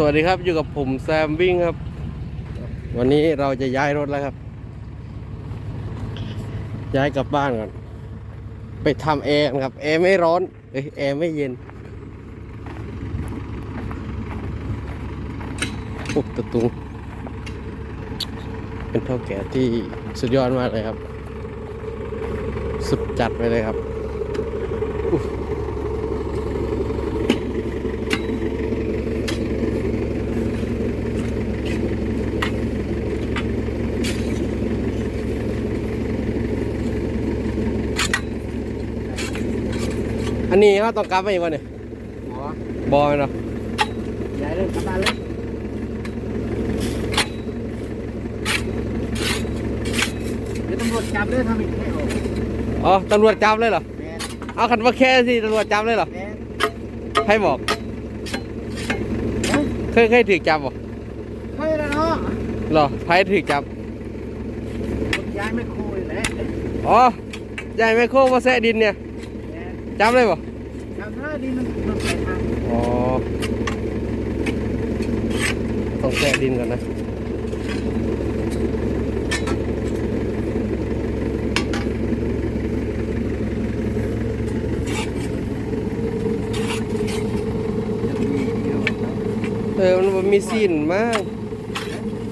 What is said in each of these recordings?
สวัสดีครับอยู่กับผมแซมวิ่งครับ วันนี้เราจะย้ายรถแล้วครับ ย้ายกลับบ้านก่อน ไปทำแอร์ครับแอร์ไม่ร้อนเอ้ยแอร์ไม่เย็นปุ๊บตะตุงเป็นเท่าแก่ที่สุดยอดมากเลยครับ สุดจัดไปเลยครับ อันนี้เขาต้องกลับไปอีกวันเนี่ยอ๋อบอยเนาะย้ายเลยกลับบ้านเลยเดี๋ยวตำรวจจับเลยทำอีกแค่ออกอ๋อตำรวจจับเลยเหรอแมนเอาคันว่าแค่สิตำรวจจับเลยเหรอแมนให้บอกเอ้ยเคยเคยถูกจับบ่เฮ้ยแล้วเนาะเหรอใครถูกจับคนย้ายไม่คุยแหละอ๋อใหญ่ไมโครมาแซะดินเนี่ยแมน จับเลยบ่จำได้ดีมันมันใส่ทางอ๋อต้องแซะดินก่อนนะเออมันบ่มีซีนมาก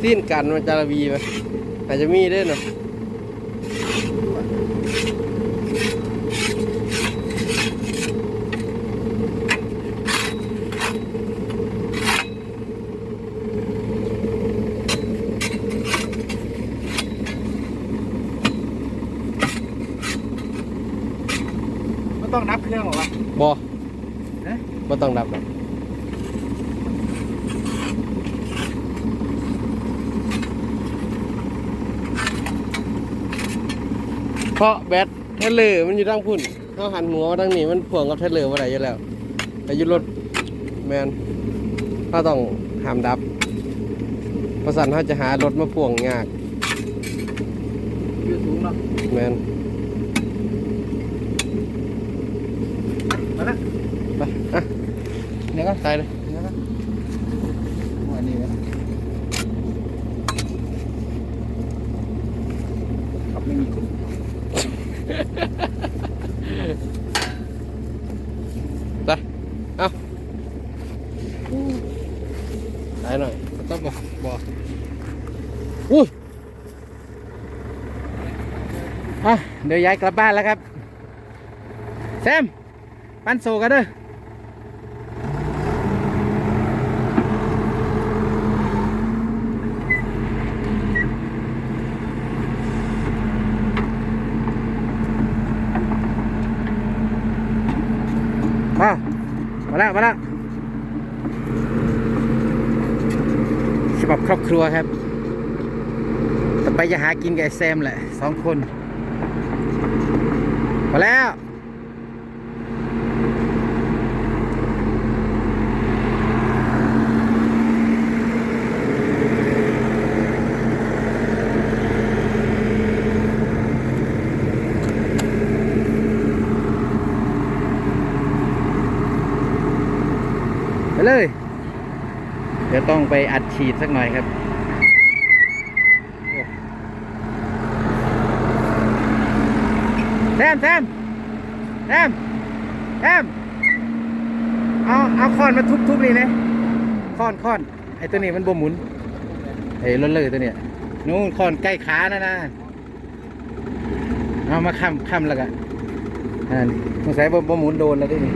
ซีนกันมันจารวีไหมอาจจะมีได้เนาะ ก็ต้องนั บเครื่องหรอวะบ่เอ๊ะบ่ต้องดับหรอกเพราะแบตเทเลอร์มันอยู่ทางพุ่นเขาหันหัวมาทางนี้มันพ่วงกับเทเลอร์มาได้อยู่แล้วแต่อยุรถแมนเขาต้องห้ามดับเพราะสันเขาจะหารถมาพ่วงยากอยู่สูงเนาะแมน มาละ ไปอะ เดี๋ยวก็ใส่เลยเดี๋ยวก็วันนี้นะขับไม่มีคนไปเอาใส่หน่อยต้องบอกบอกอุ้ยอะเดี๋ยวย้ายกลับบ้านแล้วครับ แซม ปั้นโซกันเด้อมามา แล้วมาแล้วฉบับครอบครัวครับ ต่อไปจะหากินกับไอแซมแหละสองคนพอแล้ว ไปเลย เดี๋ยว ต้องไปอัดฉีดสักหน่อยครับแซมแซมแซมแซมเอาเอาคอนมาทุบๆนี่นะคอนคอนไอ้ตัวนี้มันบ่หมุนไอ้รถเลยตัวเนี้ยนู่นคอนใกล้ขานะนะเอามาค้ำค้ำแล้วกันอ่าสงสัยบ่บ่หมุนโดนแล้วดินี่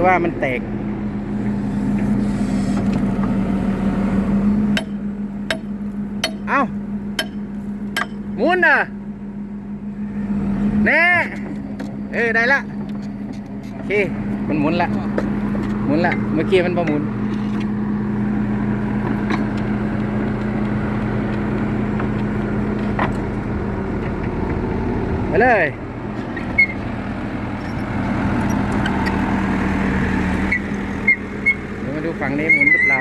รือว่ามันแตก เอาหมุนอะ แน่ เออ ได้ละ โอเค มันหมุนละ หมุนละ เมื่อกี้มันพอหมุนไปเลยเดี๋ยวมาดู ฝั่งนี้หมุนหรือเปล่า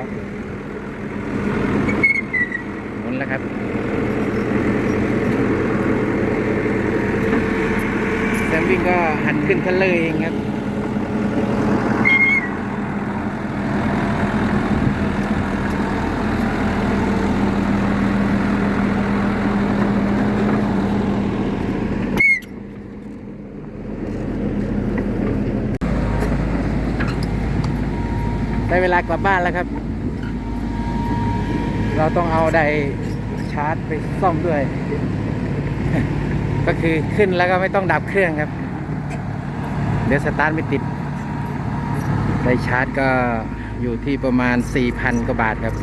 หมุนแล้วครับแซมวิ่งก็หันขึ้นคันเลยเองครับ ได้เวลากลับบ้านแล้วครับ เราต้องเอาไดชาร์จไปซ่อมด้วย ก็คือขึ้นแล้วก็ไม่ต้องดับเครื่องครับ เดี๋ยวสตาร์ทไม่ติดไดชาร์จก็อยู่ที่ประมาณ 4,000กว่าบาทครับ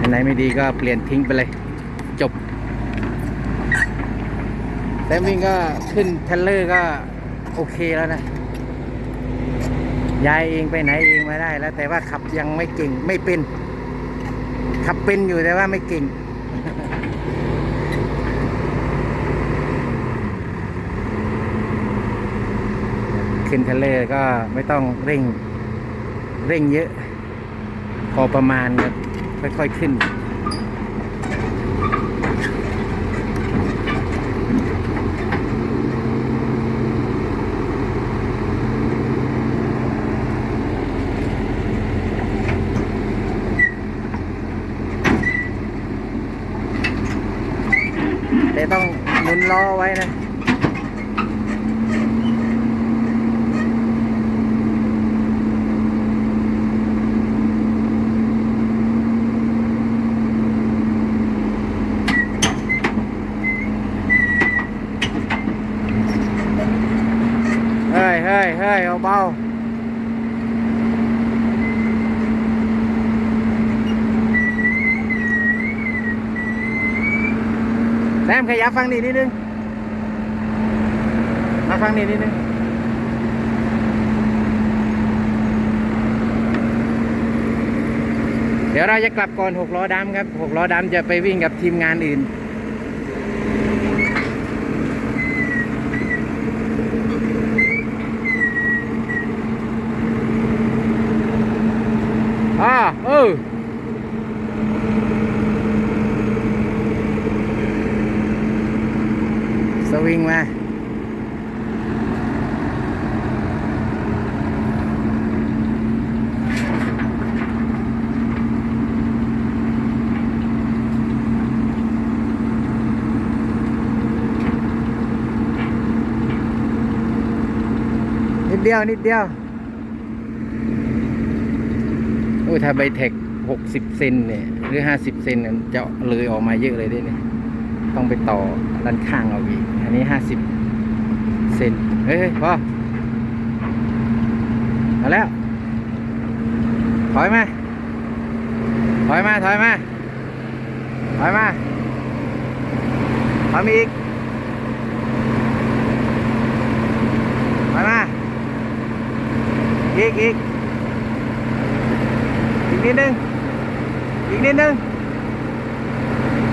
อันไหนไม่ดีก็เปลี่ยนทิ้งไปเลย จบแซมวิ่งก็ขึ้นเทรลเลอร์ก็โอเคแล้วนะ ยายเองไปไหนเองมาได้แล้ว แต่ว่าขับยังไม่เก่งไม่เป็น ขับเป็นอยู่แต่ว่าไม่เก่ง ขึ้นทรลเลก็ไม่ต้องเร่ง เร่งเยอะ พอประมาณครับค่อยๆขึ้น แต่ต้องหมุน ล้อไว้นะ เฮ้ยเฮ้ยเฮ้ยเอาเบาแซม ขยับฟังนี่นิดนึงมาฟังนี่นิดนึงเดี๋ยวเราจะกลับก่อนหกล้อดำครับหกล้อดำจะไปวิ่งกับทีมงานอื่น อ่าเออ สวิงมานิดเดียว นิดเดียวโอ้ยถ้าใบเทคหกสิบเซนเนี่ย หรือห้าสิบเซนจะเลยออกมาเยอะเลยด้วยเนี่ย ต้องไปต่อด้านข้างเอาอีก อันนี้ห้าสิบเซนเฮ้ยพอมาแล้ว ถอยมา ถอยมา ถอยมา ถอยมา ถอยมาอีก ถอยมา อีกอีกอีกนิดนึง อีกนิดนึง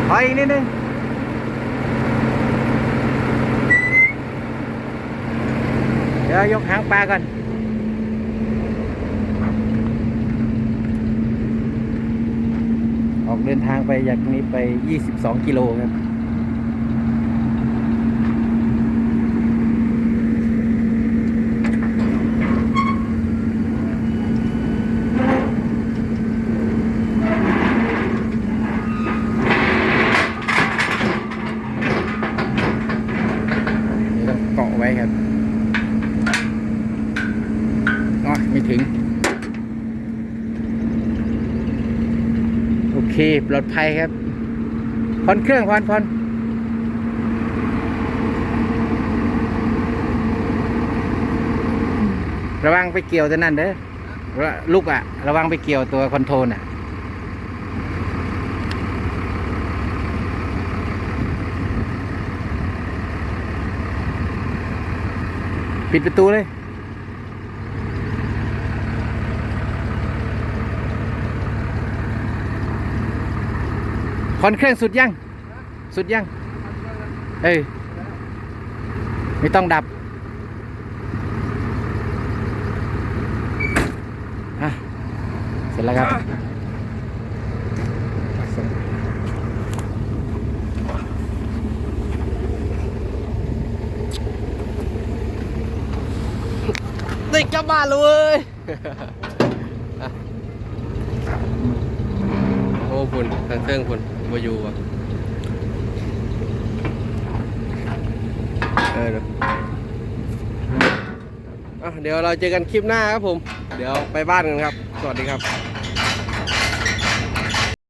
ถอยอีกนิดนึง เดี๋ยวยกหางปลาก่อนออกเดินทางไปจากนี้ไป 22 กิโลครับ นี่ต้องเกาะไว้ครับอ๋อไม่ถึง โอ เคปลอดภัยครับผ่อนเครื่องผ่อนผ่อนระวังไปเกี่ยวตัวนั่นเด้อลูกอะระวังไปเกี่ยวตัวคอนโทรลอะปิดประตูเลย อนเครื่องสุดยัง สุดยัง เอ้ยไม่ต้องดับอะเสร็จแล้วครับติดกลับบ้านเลยเว้ย อะโอ้พุ่นทางเครื่องพุ่นมาอยู่อะเออเดี๋ยวอะเดี๋ยวเราเจอกันคลิปหน้าครับผม เดี๋ยวไปบ้านกันครับ สวัสดีครับ